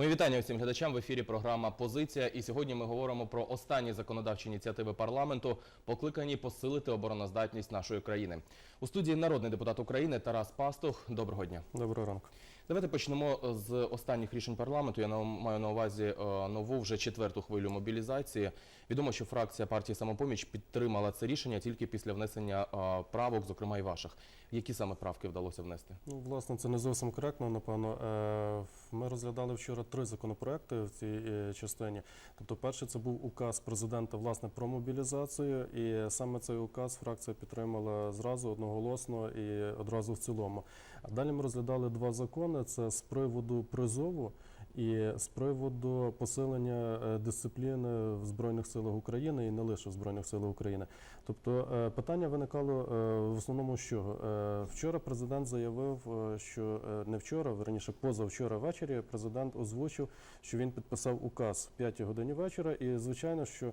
Мої вітання всім глядачам в ефірі. Програма Позиція. І сьогодні ми говоримо про останні законодавчі ініціативи парламенту, покликані посилити обороноздатність нашої країни. У студії народний депутат України Тарас Пастух. Доброго дня. Доброго ранку. Давайте почнемо з останніх рішень парламенту. Я маю на увазі е, нову вже четверту хвилю мобілізації. Відомо, що фракція партії самопоміч підтримала це рішення тільки після внесення е, правок, зокрема і ваших. Які саме правки вдалося внести? Ну, власне, це не зовсім коректно, напевно. Е, Ми розглядали вчора три законопроекти в цій е, частині. Тобто, перший це був указ президента власне про мобілізацію, і саме цей указ фракція підтримала зразу одноголосно і одразу в цілому. А далі ми розглядали два закони: це з приводу призову. І з приводу посилення е, дисципліни в Збройних силах України і не лише в Збройних силах України. Тобто е, питання виникало е, в основному? Е, Вчора президент заявив, що не вчора, верніше позавчора ввечері, президент озвучив, що він підписав указ в 5 годині вечора. І звичайно, що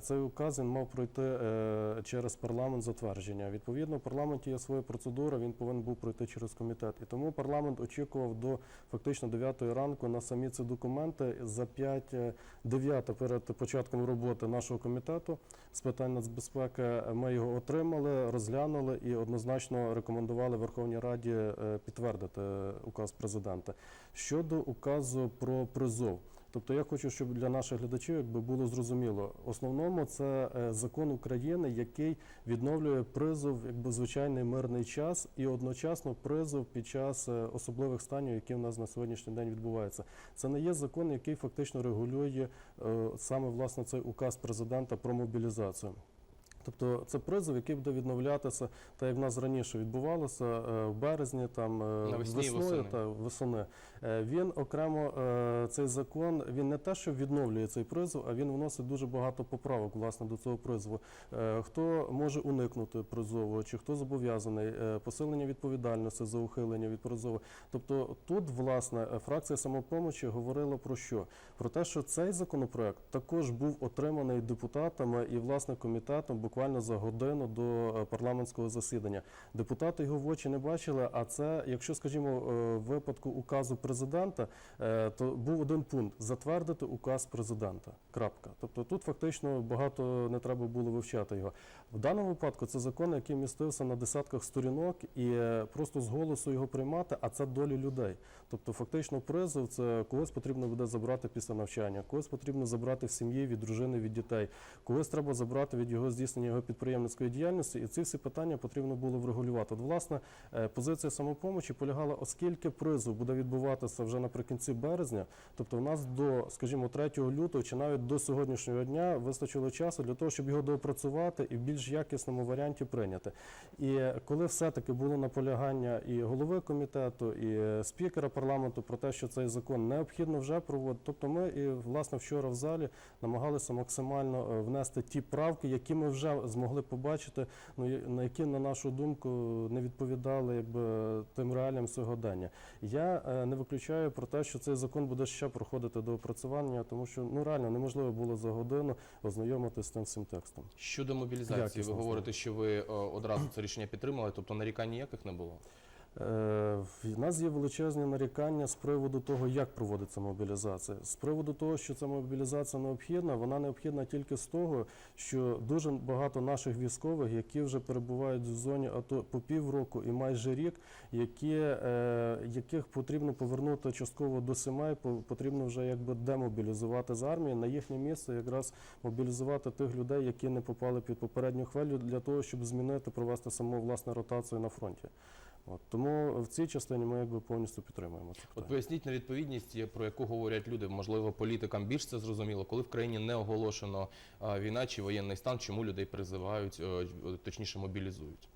цей указ він мав пройти через парламент затвердження. Відповідно, в парламенті є своя процедура, він повинен був пройти через комітет. І тому парламент очікував до фактично 9 ранку на самі ці документи за 5 9 перед початком роботи нашого комітету з питань нацбезпеки. Ми його отримали, розглянули і однозначно рекомендували Верховній Раді е, підтвердити указ президента щодо указу про призов. Тобто я хочу, щоб для наших глядачів якби було зрозуміло. Основному це е, закон України, який відновлює призов якби звичайний мирний час і одночасно призов під час е, особливих станів, які в нас на сьогоднішній день відбуваються. Це не є закон, який фактично регулює е, саме власне цей указ президента про мобілізацію. Тобто це призов, який буде відновлятися, так як в нас раніше відбувалося е, в березні, там е, Навесні весною восени. та восени. Е, Він окремо цей закон він не те, що відновлює цей призов, а він вносить дуже багато поправок власне до цього призову. Хто може уникнути призову, чи хто зобов'язаний посилення відповідальності за ухилення від призову. Тобто тут власне фракція самопомочі говорила про що? Про те, що цей законопроект також був отриманий депутатами і власне комітетом буквально за годину до е, парламентського засідання. Депутати його в очі не бачили. А це, якщо скажімо, е, в випадку указу президента, е, то був один пункт затвердити указ президента. Крапка. Тобто тут фактично багато не треба було вивчати його. В даному випадку це закон, який містився на десятках сторінок, і просто з голосу його приймати, а це долі людей. Тобто, фактично, призов це когось потрібно буде забрати після навчання, когось потрібно забрати в сім'ї від дружини, від дітей, когось треба забрати від його здійснення його підприємницької діяльності, і ці всі питання потрібно було врегулювати. От, власне, е, позиція самопомочі полягала, оскільки призов буде відбуватися вже наприкінці березня, тобто в нас до, скажімо, 3 лютого чи навіть до сьогоднішнього дня вистачило часу для того, щоб його доопрацювати і в більш якісному варіанті прийняти. І коли все-таки було наполягання і голови комітету, і е, спікера парламенту про те, що цей закон необхідно вже проводити, тобто ми і власне вчора в залі намагалися максимально е, внести ті правки, які ми вже змогли побачити, ну на які, на нашу думку, не відповідали якби тим реаліям сьогодення. Я е, не виключаю про те, що цей закон буде ще проходити до опрацювання, тому що ну реально неможливо було за годину ознайомитися з тим всім текстом. Щодо мобілізації, ви говорите, що ви е, одразу це рішення підтримали, тобто нарікань ніяких не було. Е, В нас є величезні нарікання з приводу того, як проводиться мобілізація. З приводу того, що ця мобілізація необхідна, вона необхідна тільки з того, що дуже багато наших військових, які вже перебувають в зоні АТО по півроку і майже рік, які, е, яких потрібно повернути частково до сімей, по- потрібно вже якби демобілізувати з армії на їхнє місце, якраз мобілізувати тих людей, які не попали під попередню хвилю, для того, щоб змінити, провести саму власне ротацію на фронті. От тому в цій частині ми якби повністю підтримуємо це. От питання. поясніть на відповідність, є- про яку говорять люди, можливо, політикам більш це зрозуміло, коли в країні не оголошено а, війна чи воєнний стан, чому людей призивають, е, точніше мобілізують.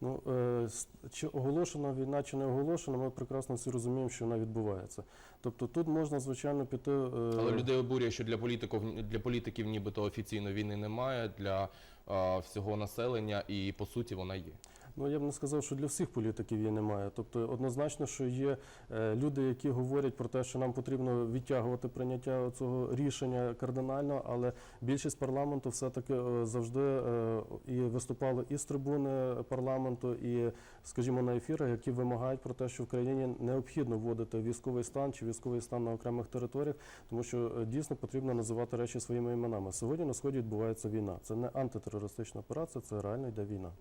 Ну е, чи оголошена війна, чи не оголошена, ми прекрасно всі розуміємо, що вона відбувається. Тобто тут можна звичайно піти. е, Але людей обурює, що для політиків для політиків нібито офіційно війни немає, для а, всього населення, і по суті вона є. Ну я б не сказав, що для всіх політиків її немає. Тобто, однозначно, що є е, люди, які говорять про те, що нам потрібно відтягувати прийняття цього рішення кардинально, але більшість парламенту все-таки е, завжди е, і виступали і з трибуни парламенту, і, скажімо, на ефірах, які вимагають про те, що в країні необхідно вводити військовий стан чи військовий стан на окремих територіях, тому що дійсно потрібно називати речі своїми іменами. Сьогодні на сході відбувається війна. Це не антитерористична операція, це реально йде війна.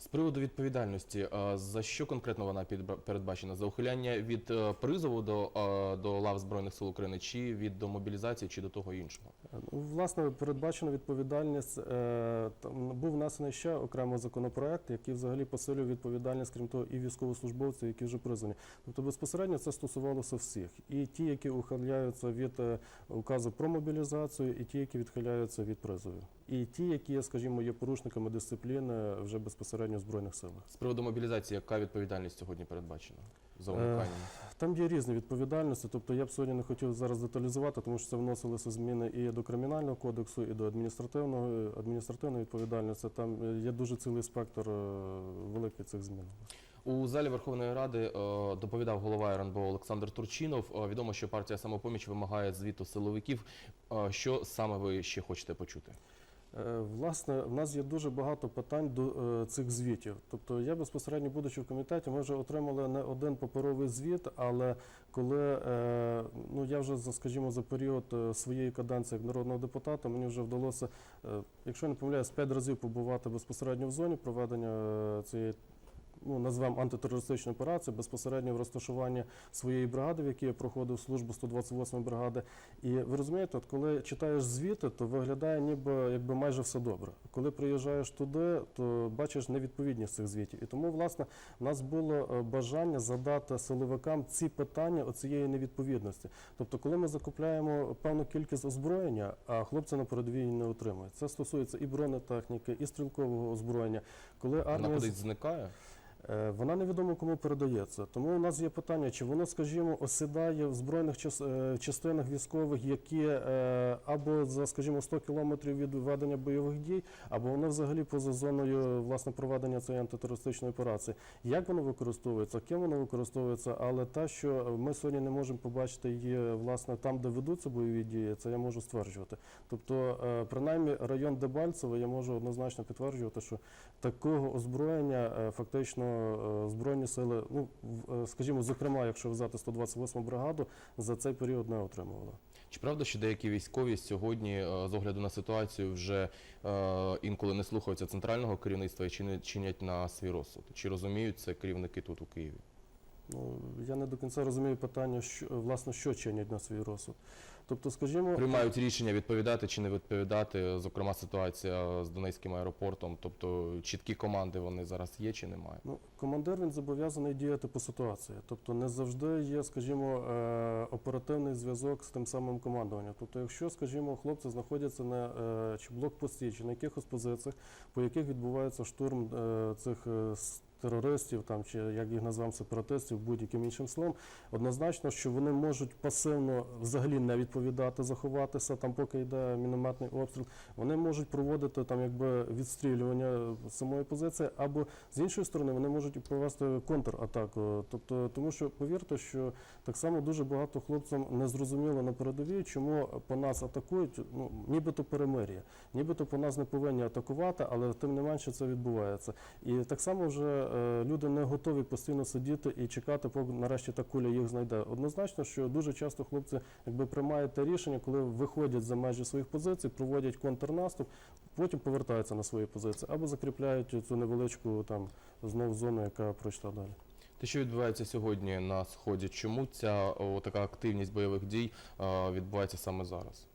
З приводу відповідальності, а за що конкретно вона передбачена? За ухиляння від е, призову до, е, до лав Збройних сил України, чи від до мобілізації, чи до того іншого? Ну, власне, передбачена відповідальність. е, Там був внесений ще окремо законопроект, який взагалі посилює відповідальність, крім того, і військовослужбовців, які вже призвані. Тобто безпосередньо це стосувалося всіх. І ті, які ухиляються від е, указу про мобілізацію, і ті, які відхиляються від призову. І ті, які, скажімо, є порушниками дисципліни вже безпосередньо в Збройних силах. З приводу мобілізації, яка відповідальність сьогодні передбачена за Е, униканням? Там є різні відповідальності, тобто я б сьогодні не хотів зараз деталізувати, тому що це вносилися зміни і до кримінального кодексу, і до адміністративного адміністративної відповідальності. Там е, є дуже цілий спектр е, великий цих змін. У залі Верховної Ради е, доповідав голова РНБО Олександр Турчинов. Е, відомо, що партія самопоміч вимагає звіту силовиків. Е, що саме ви ще хочете почути? Е, Власне, в нас є дуже багато питань до е, цих звітів. Тобто, я безпосередньо будучи в комітеті, ми вже отримали не один паперовий звіт, але коли е, ну я вже скажімо за період своєї каденції як народного депутата, мені вже вдалося, якщо не помиляюсь, п'ять разів побувати безпосередньо в зоні проведення цієї. Ну, назвемо антитерористичної операції безпосередньо в розташуванні своєї бригади, в якій я проходив службу 128 бригади. І ви розумієте, от коли читаєш звіти, то виглядає ніби якби майже все добре. Коли приїжджаєш туди, то бачиш невідповідність цих звітів. І тому, власне, в нас було е, бажання задати силовикам ці питання оцієї невідповідності. Тобто, коли ми закупляємо певну кількість озброєння, а хлопці на передовій не отримують. Це стосується і бронетехніки, і стрілкового озброєння. Коли Вона кудись зникає? Е, Вона невідомо кому передається. Тому у нас є питання, чи воно, скажімо, осідає в збройних е, частинах військових, які е, або за, скажімо, 100 кілометрів від ведення бойових дій, або воно взагалі поза зоною власне проведення цієї антитерористичної операції. Як воно використовується, ким воно використовується, але те, що ми сьогодні не можемо побачити її власне там, де ведуться бойові дії, це я можу стверджувати. Тобто, принаймні, район Дебальцево я можу однозначно підтверджувати, що такого озброєння фактично збройні сили, ну е, скажімо, зокрема, якщо взяти 128 бригаду, за цей період не отримували. Чи правда, що деякі військові сьогодні, е, з огляду на ситуацію, вже е, інколи не слухаються центрального керівництва і чинять на свій розсуд? Чи розуміють це керівники тут у Києві? Ну я не до кінця розумію питання, що власне що чинять на свій розсуд. Тобто, скажімо, Приймають рішення відповідати чи не відповідати, зокрема ситуація з Донецьким аеропортом. Тобто чіткі команди вони зараз є чи немає? Ну, командир він зобов'язаний діяти по ситуації. Тобто не завжди є, скажімо, е, оперативний зв'язок з тим самим командуванням. Тобто, якщо, скажімо, хлопці знаходяться на е, чи блокпості, чи на якихось позиціях, по яких відбувається штурм е, цих терористів, там чи як їх назвемо сепаратистів, будь-яким іншим словом, однозначно, що вони можуть пасивно взагалі не відповідати, заховатися там, поки йде мінометний обстріл. Вони можуть проводити там якби відстрілювання самої позиції, або з іншої сторони вони можуть провести контратаку. Тобто, тому що повірте, що так само дуже багато хлопцям не зрозуміло на передовій, чому по нас атакують. Ну нібито перемир'я, нібито по нас не повинні атакувати, але тим не менше це відбувається. І так само вже люди не готові постійно сидіти і чекати, поки нарешті та куля їх знайде. Однозначно, що дуже часто хлопці якби приймають те рішення, коли виходять за межі своїх позицій, проводять контрнаступ, потім повертаються на свої позиції або закріпляють цю невеличку там знов зону, яка пройшла далі. Те, що відбувається сьогодні на сході, чому ця о, така активність бойових дій е, відбувається саме зараз?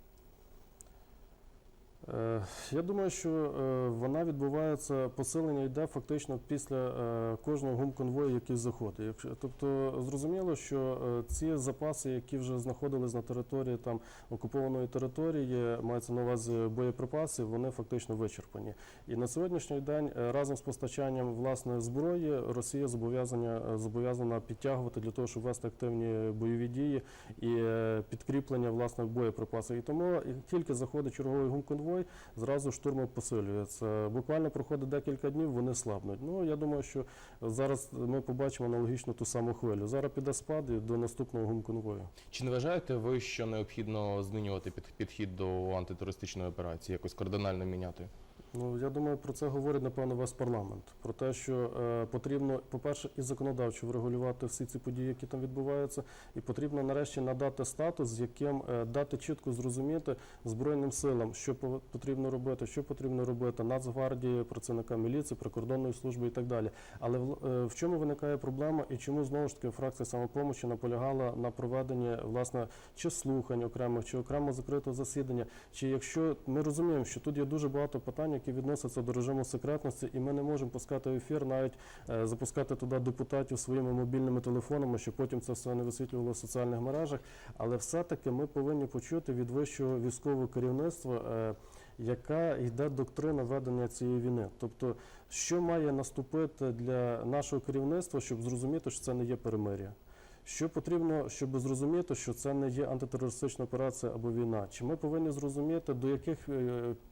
Е, Я думаю, що е, вона відбувається, посилення йде фактично після е, кожного гумконвою, який заходить. Тобто зрозуміло, що ці запаси, які вже знаходились на території там окупованої території, мається на увазі боєприпасів, вони фактично вичерпані. І на сьогоднішній день разом з постачанням власної зброї Росія зобов'язана зобов'язана підтягувати для того, щоб вести активні бойові дії і підкріплення власних боєприпасів. І тому тільки заходить черговий гумконвой, зразу штурмом посилюється. Буквально проходить декілька днів, вони слабнуть. Ну я думаю, що зараз ми побачимо аналогічно ту саму хвилю. Зараз піде спад і до наступного гумконвою. Чи не вважаєте ви, що необхідно змінювати під, підхід до антитерористичної операції, якось кардинально міняти? Ну я думаю, про це говорить напевно весь парламент. Про те, що е, потрібно, по-перше, і законодавчо врегулювати всі ці події, які там відбуваються, і потрібно нарешті надати статус, з яким е, дати чітко зрозуміти збройним силам, що потрібно робити, що потрібно робити Нацгвардії, працівникам міліції, прикордонної служби і так далі. Але е, в чому виникає проблема, і чому знову ж таки фракція самопомочі наполягала на проведенні власне чи слухань окремих, чи окремо закритого засідання, чи якщо ми розуміємо, що тут є дуже багато питань, які відносяться до режиму секретності, і ми не можемо пускати ефір, навіть е, запускати туди депутатів своїми мобільними телефонами, щоб потім це все не висвітлювало в соціальних мережах. Але все-таки ми повинні почути від вищого військового керівництва. е, яка йде доктрина ведення цієї війни? Тобто, що має наступити для нашого керівництва, щоб зрозуміти, що це не є перемир'я? Що потрібно, щоб зрозуміти, що це не є антитерористична операція або війна? Чи ми повинні зрозуміти, до яких, е,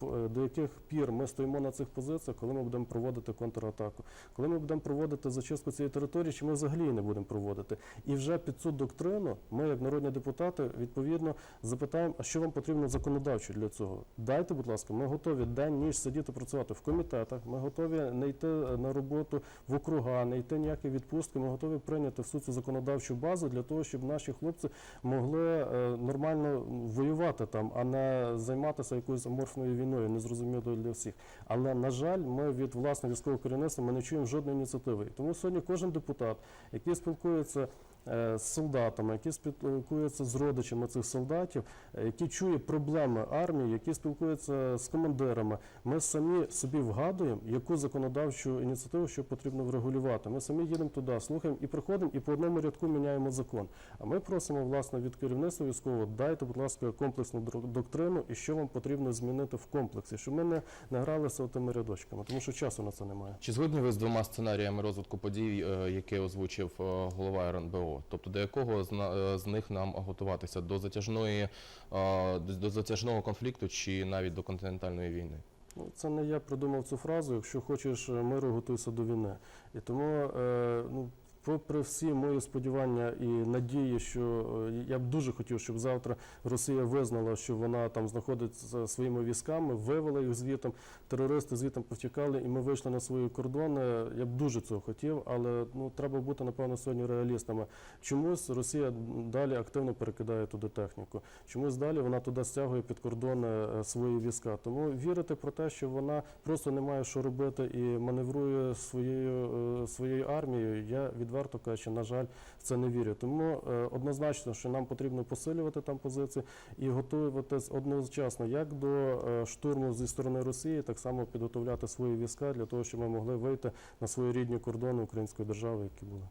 е, до яких пір ми стоїмо на цих позиціях, коли ми будемо проводити контратаку? Коли ми будемо проводити зачистку цієї території, чи ми взагалі не будемо проводити? І вже під цю доктрину ми, як народні депутати, відповідно запитаємо, а що вам потрібно законодавчо для цього? Дайте, будь ласка, ми готові день ніж сидіти працювати в комітетах. Ми готові не йти на роботу в округа, не йти ніякі відпустки. Ми готові прийняти всю цю законодавчу базу для того, щоб наші хлопці могли е, нормально воювати там, а не займатися якоюсь аморфною війною, незрозумілою для всіх. Але на жаль, ми від власного військового керівництва ми не чуємо жодної ініціативи. Тому сьогодні кожен депутат, який спілкується з солдатами, які спілкуються з родичами цих солдатів, е, які чує проблеми армії, які спілкуються з командирами. Ми самі собі вгадуємо, яку законодавчу ініціативу що потрібно врегулювати. Ми самі їдемо туди, слухаємо і приходимо, і по одному рядку міняємо закон. А ми просимо власне від керівництва військового, дайте, будь ласка, комплексну доктрину і що вам потрібно змінити в комплексі, щоб ми не, не гралися тими рядочками, тому що часу на це немає. Чи згодні ви з двома сценаріями розвитку подій, е, які озвучив е, голова РНБО? Тобто до якого е, з них нам готуватися? До затяжної е, до затяжного конфлікту чи навіть до континентальної війни? Ну, це не я придумав цю фразу. Якщо хочеш миру, готуйся до війни. І тому, е, ну, попри всі мої сподівання і надії, що е, я б дуже хотів, щоб завтра Росія визнала, що вона там знаходиться своїми військами, вивела їх звітом, терористи звітом повтікали, і ми вийшли на свої кордони. Я б дуже цього хотів, але ну треба бути напевно сьогодні реалістами. Чомусь Росія далі активно перекидає туди техніку. Чомусь далі вона туди стягує під кордони е, свої війська. Тому вірити про те, що вона просто не має що робити і маневрує своєю е, своєю армією, я відверто кажучи, на жаль, в це не вірю. Тому е, однозначно, що нам потрібно посилювати там позиції і готуватись одночасно як до е, штурму зі сторони Росії, так само підготовляти свої війська для того, щоб ми могли вийти на свої рідні кордони української держави, які були.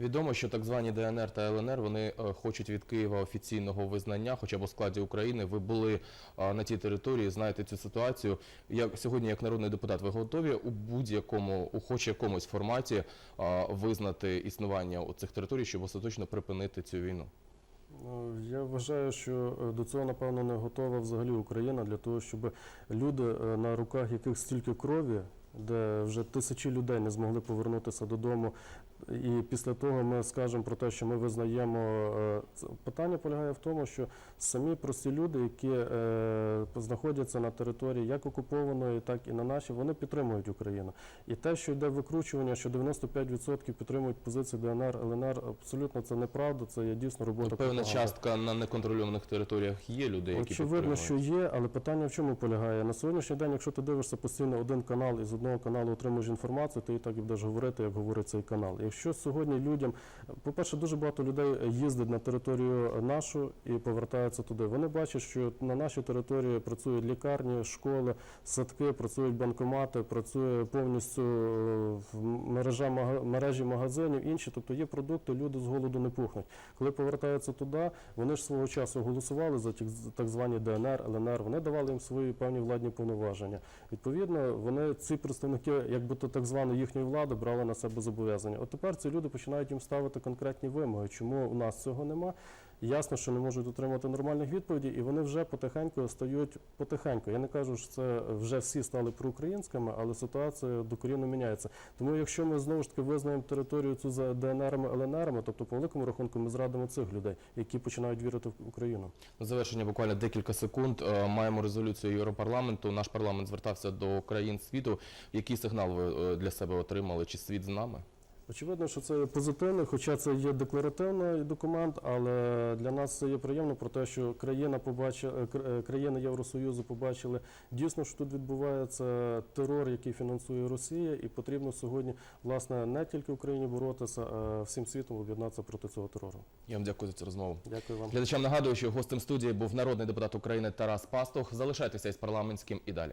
Відомо, що так звані ДНР та ЛНР вони е, хочуть від Києва офіційного визнання, хоча б у складі України. Ви були е, на тій території, знаєте цю ситуацію. Як сьогодні, як народний депутат, ви готові у будь-якому, у хоч якомусь форматі е, визнати існування у цих територій, щоб остаточно припинити цю війну? Ну, Я вважаю, що до цього напевно не готова взагалі Україна для того, щоб люди, на руках яких стільки крові, де вже тисячі людей не змогли повернутися додому. І після того ми скажемо про те, що ми визнаємо е, питання полягає в тому, що самі прості люди, які е, знаходяться на території як окупованої, так і на нашій, вони підтримують Україну. І те, що йде викручування, що 95% підтримують позиції ДНР, ЛНР, абсолютно це неправда. Це є дійсно робота. От певна пропаганди. частка на неконтрольованих територіях є людей, які Очевидно, що є, але питання в чому полягає? На сьогоднішній день, якщо ти дивишся постійно один канал і з одного каналу отримуєш інформацію, ти і так і будеш говорити, як говорить цей канал. Якщо сьогодні людям, по-перше, дуже багато людей їздить на територію нашу і повертаються туди. Вони бачать, що на нашій території працюють лікарні, школи, садки, працюють банкомати, працює повністю е, мережа мережі магазинів, інші, тобто є продукти, люди з голоду не пухнуть. Коли повертаються туди, вони ж свого часу голосували за так звані ДНР, ЛНР. Вони давали їм свої певні владні повноваження. Відповідно, вони ці представники, якби то так званої їхньої влади, брали на себе зобов'язання. От тепер ці люди починають їм ставити конкретні вимоги. Чому у нас цього нема? ясно, що не можуть отримати нормальних відповідей, і вони вже потихеньку стають потихеньку. Я не кажу, що це вже всі стали проукраїнськими, але ситуація докорінно міняється. Тому якщо ми знову ж таки визнаємо територію цю за ДНРами, ЛНРами, тобто по великому рахунку ми зрадимо цих людей, які починають вірити в Україну. На завершення буквально декілька секунд. Е, Маємо резолюцію Європарламенту. Наш парламент звертався до країн світу. Який сигнал ви е, для себе отримали? Чи світ з нами? Очевидно, що це позитивно, хоча це є декларативний документ, але для нас це є приємно про те, що країна побачила, країни Євросоюзу побачили дійсно, що тут відбувається терор, який фінансує Росія, і потрібно сьогодні власне не тільки Україні боротися, а всім світом об'єднатися проти цього терору. Я вам дякую за цю розмову. Дякую вам. Глядачам нагадую, що гостем студії був народний депутат України Тарас Пастух. Залишайтеся із парламентським і далі.